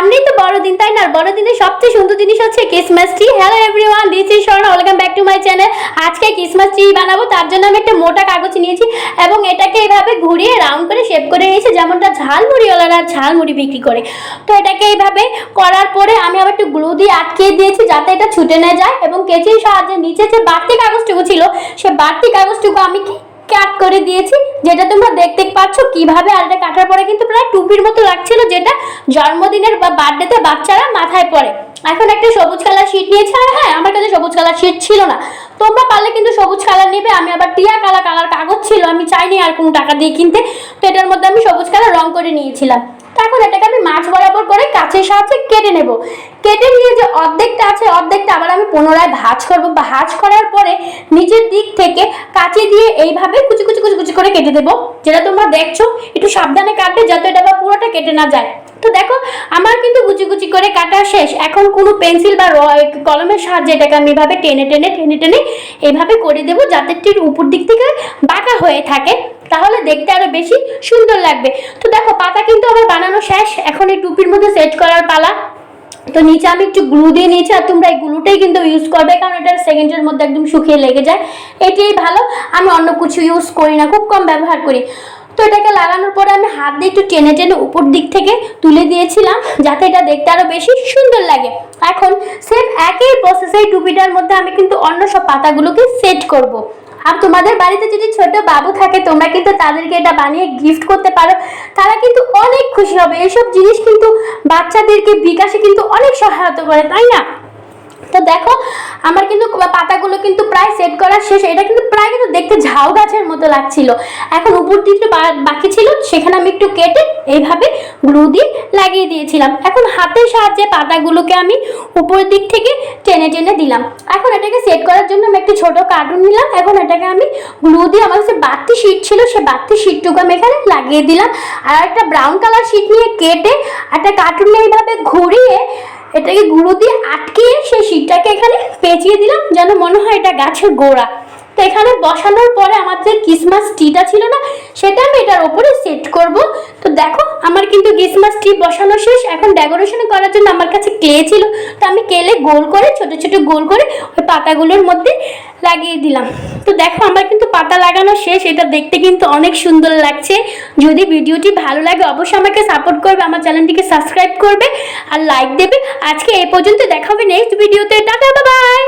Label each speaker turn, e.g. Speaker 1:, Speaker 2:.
Speaker 1: সামনেই তো বড়দিন, তাই না? বড়দিনের সবচেয়ে সুন্দর জিনিস হচ্ছে Christmas tree hello everyone this is Swarna welcome back to my channel আজকে ক্রিসমাস ট্রি বানাবো, তার জন্য আমি একটা মোটা কাগজ নিয়েছি এবং এটাকে এইভাবে ঘুরিয়ে রাউন্ড করে শেপ করে নিয়েছি, যেমনটা ঝালমুড়িওয়ালারা ঝালমুড়ি বিক্রি করে। তো এটাকে এইভাবে করার পরে আমি আবার একটু গ্লু দিয়ে আটকে দিয়েছি, যাতে এটা ছুটে না যায় এবং কেচির সাহায্যে নিচে যে বাড়তি কাগজটুকু ছিল, সে বাড়তি কাগজটুকু আমি কি কাট করে দিয়েছি, যেটা তোমরা দেখতে পাচ্ছ কীভাবে আলটা কাটার পরে কিন্তু প্রায় টুপির মতো লাগছিল, যেটা জন্মদিনের বা বার্থডেতে বাচ্চারা মাথায় পরে এখন একটা সবুজ কালার শীট নিয়েছি, আর হ্যাঁ আমার কাছে সবুজ কালার শীট ছিল না। তোমরা পারলে কিন্তু সবুজ কালার নেবে, আমি আবার টিয়া কালার কালার কাগজ ছিল, আমি চাইনি আর কোনো টাকা দিয়ে কিনতে, তো এটার মধ্যে আমি সবুজ কালার রং করে নিয়েছিলাম। এখন এটাকে আমি মাছ বরাবর করে কাছের সাহায্যে কেটে নেব। কেটে নিয়ে যে অর্ধেকটা আছে, অর্ধেকটা আবার আমি পুনরায় ভাজ করব। ভাজ করার পরে নিচের দিক থেকে কাঁচি দিয়ে এইভাবে কুচি কুচি কুচি কুচি করে কেটে দেবো। যেটা তোমরা দেখছ, একটু সাবধানে কাটবে যাতে এটা বা পুরোটা কেটে না যায়। তো দেখো, আমার কিন্তু কুচি কুচি করে কাটা শেষ। এখন কোনো পেন্সিল বা কলমের সাহায্যে এটাকে আমি এভাবে টেনে টেনে টেনে টেনে এইভাবে করে দেবো যাতে ঠিক উপর দিক থেকে বাঁকা হয়ে থাকে। তাহলে দেখতে আরও বেশি সুন্দর লাগবে। তো দেখো, পাতা কিন্তু আমার বানানো শেষ। এখন এই টুপির মধ্যে সেট করার পালা। তো নিচে আমি একটু গ্লু দিয়ে নিয়েছি আর তোমরা এই গ্লুটাই কিন্তু ইউজ করবে, কারণ এটা সেকেন্ডের মধ্যে একদম শুকিয়ে লেগে যায়। এটাই ভালো। আমি অন্য কিছু ইউজ করি না, খুব কম ব্যবহার করি। তো এটাকে লাগানোর পরে আমি হাত দিয়ে একটু টেনে টেনে উপর দিক থেকে তুলে দিয়েছিলাম, যাতে এটা দেখতে আরও বেশি সুন্দর লাগে। এখন সেম একই প্রসেসে টুপিটার মধ্যে আমি কিন্তু অন্য সব পাতাগুলোকে সেট করব। আর তোমাদের বাড়িতে যদি ছোট বাবু থাকে, তোমরা কিন্তু তাদেরকে এটা বানিয়ে গিফট করতে পারো। তারা কিন্তু অনেক খুশি হবে। এইসব জিনিস কিন্তু বাচ্চাদেরকে বিকাশে কিন্তু অনেক সহায়তা করে, তাই না? তো দেখো, আমার কিন্তু পাতাগুলো কিন্তু প্রায় সেট করা শেষ। এটা কিন্তু দেখতে ঝাউ গাছের মতো লাগছিল। এখন উপর দিকটা বাকি ছিল, সেখানে আমি একটু কেটে এইভাবে গ্লু দিয়ে লাগিয়ে দিয়েছিলাম। এখন হাতের সাহায্যে পাতাগুলোকে আমি উপরের দিক থেকে টেনে টেনে দিলাম। এখন এটাকে সেট করার জন্য আমি একটি ছোট কার্টুন নিলাম। এখন এটাকে আমি গ্লু দিয়ে আমার কাছে বাড়তি শিট ছিল সে বাড়তি শিটটুকু আমি এখানে লাগিয়ে দিলাম। আর একটা ব্রাউন কালার শিট নিয়ে কেটে একটা কার্টুন এইভাবে ঘুরিয়ে এটাকে গুঁড়ো দিয়ে আটকিয়ে সেই শীটটাকে এখানে পেঁচিয়ে দিলাম, যেন মনে হয় এটা গাছের গোড়া। এখানে বসানোর পরে আমার যে ক্রিসমাস টিটা ছিল না, সেটা আমি এটার ওপরে সেট করব। তো দেখো, আমার কিন্তু ক্রিসমাস ট্রি বসানো শেষ। এখন ডেকোরেশন করার জন্য আমার কাছে ক্লে ছিল। তো আমি কেলে গোল করে, ছোট ছোট গোল করে ওই পাতাগুলোর মধ্যে লাগিয়ে দিলাম। তো দেখো, আমার কিন্তু পাতা লাগানো শেষ। এটা দেখতে কিন্তু অনেক সুন্দর লাগছে। যদি ভিডিওটি ভালো লাগে, অবশ্যই আমাকে সাপোর্ট করবে। আমার চ্যানেলটিকে সাবস্ক্রাইব করবে আর লাইক দেবে। আজকে এ পর্যন্ত দেখা হবে নেক্সট ভিডিওতে টাটা বাই